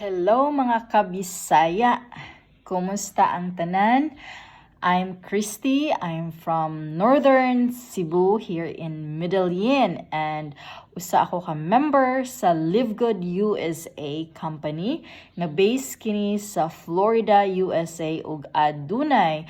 Hello mga kabisaya! Kumusta ang tanan? I'm Christy. I'm from Northern Cebu here in Medellin and usa ako ka member sa Live Good USA company nga based kini sa Florida, USA ug adunay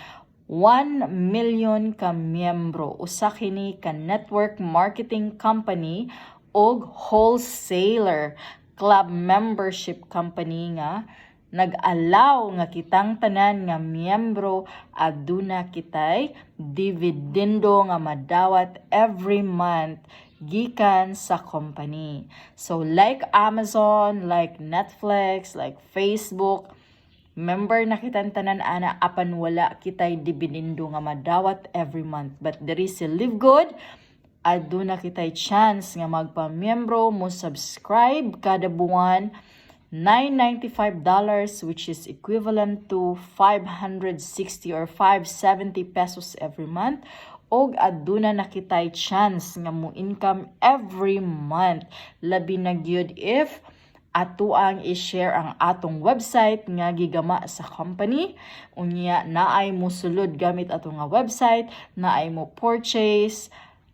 1 million ka miyembro usa kini ka network marketing company og wholesaler club membership company nga nag-allow nga kitang tanan nga miyembro aduna kitay dividendo nga madawat every month gikan sa company. So like Amazon, like Netflix, like Facebook, member na kitang tanan ana apan wala kitay dividendo nga madawat every month. But there is a live good aduna kitay chance nga magpamiyembro mo subscribe kada buwan. $995 which is equivalent to 560 or 570 pesos every month. Og aduna na kitay chance nga mo income every month. Labi na gyud if ato ang i-share ang atong website nga gigama sa company. Unya naay mo sulod gamit ato nga website naay mo purchase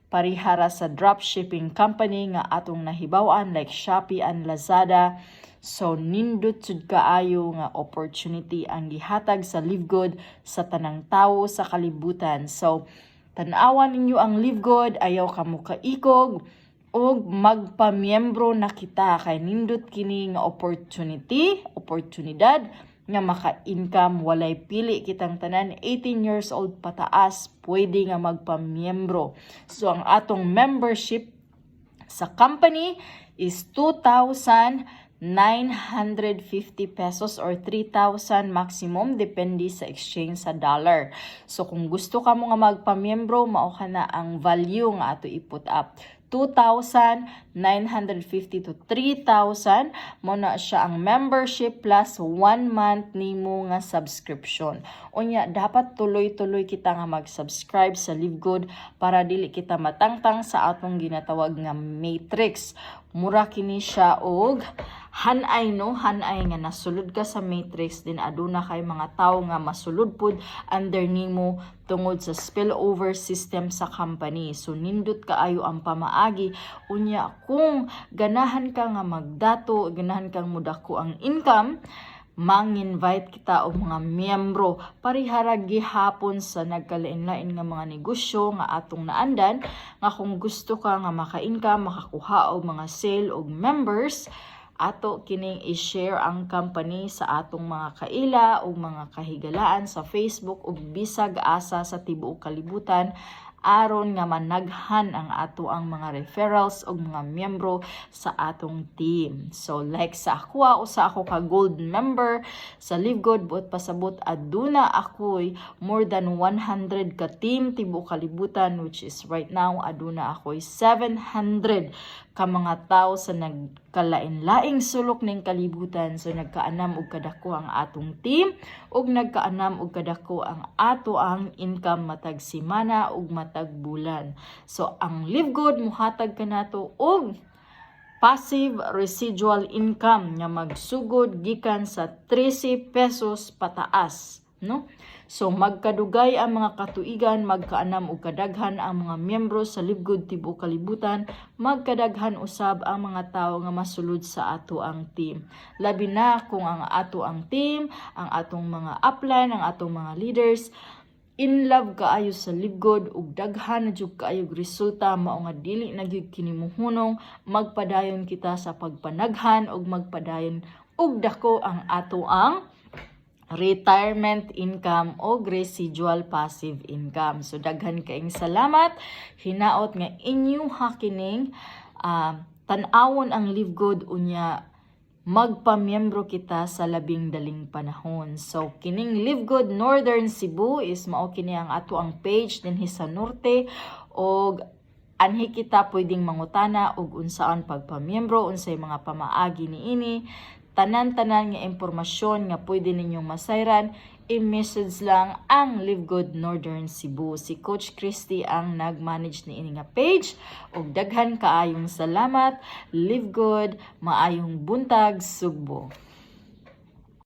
parihara sa dropshipping company nga atong nahibawan like Shopee and Lazada. So nindot sud kaayo nga opportunity ang gihatag sa Live Good sa tanang tawo sa kalibutan. So tan-awan ninyo ang Live Good, ayaw kamo kaikog og magpamiyembro na kita kay nindot kini nga opportunity, oportunidad nga maka-income walay pili kitang tanan 18 years old pataas pwede nga magpamiyembro. So ang atong membership sa company is 2,950 pesos or 3,000 maximum depende sa exchange sa dollar. So kung gusto ka mo nga magpamiyembro, mao ka na ang value nga ato i-put up. 2,950 to 3,000 mo na siya ang membership plus 1 month nimo nga subscription. Unya dapat tuloy-tuloy kita nga mag-subscribe sa Live Good para dili kita matangtang sa atong ginatawag nga matrix. Mura kini siya og hanay no? Hanay nga nasulod ka sa matrix din. Aduna kay mga tawo nga masulod pud under nimo tungod sa spillover system sa company. So nindot kaayo ang pamaagi. Unya kung ganahan ka nga magdato ganahan kang mudako ang income mang-invite kita og mga miyembro parihara gihapon sa nagkalain-lain nga mga negosyo nga atong naandan nga kung gusto ka nga maka-income makakuha og mga sale og members ato kining i-share ang company sa atong mga kaila o mga kahigalaan sa Facebook ug bisag asa sa tibuok kalibutan aron nga managhan ang ato ang mga referrals og mga miyembro sa atong team. So like sa ako, usa ako ka gold member sa Live Good buot pasabot aduna ako'y more than 100 ka team tibuok kalibutan which is right now aduna ako'y 700 ka mga tao sa nagkalain-laing sulok ning kalibutan. So nagkaanam og kadako ang atong team ug nagkaanam og kadako ang ato ang income matag semana ug matag bulan. So ang live good muhatag kanato og passive residual income nga magsugod gikan sa 13 pesos pataas no So magkadugay ang mga katuigan, magkaanam og kadaghan ang mga miyembro sa Libgod Tibuok Kalibutan, magkadaghan usab ang mga tawo nga masulod sa ato ang team. Labi na kung ang ato ang team, ang atong mga upline, ang atong mga leaders in love kaayo sa libgod ug daghan na jud kaayo resulta mao nga dili na gyud kini magpadayon kita sa pagpanaghan ug magpadayon ug dako ang ato ang retirement income o residual passive income. So daghan kaing salamat. Hinaot nga inyo hakining uh, tan-awon ang live good unya magpamiyembro kita sa labing daling panahon. So kining Live Good Northern Cebu is mao kini ang ato ang page dinhi sa norte og anhi kita pwedeng mangutana og unsaon pagpamiyembro unsay mga pamaagi niini tanan-tanan nga impormasyon nga pwede ninyong masayran, i-message lang ang Live Good Northern Cebu. Si Coach Christy ang nag-manage ni ini nga page. ug daghan kaayong salamat. Live Good, maayong buntag, sugbo.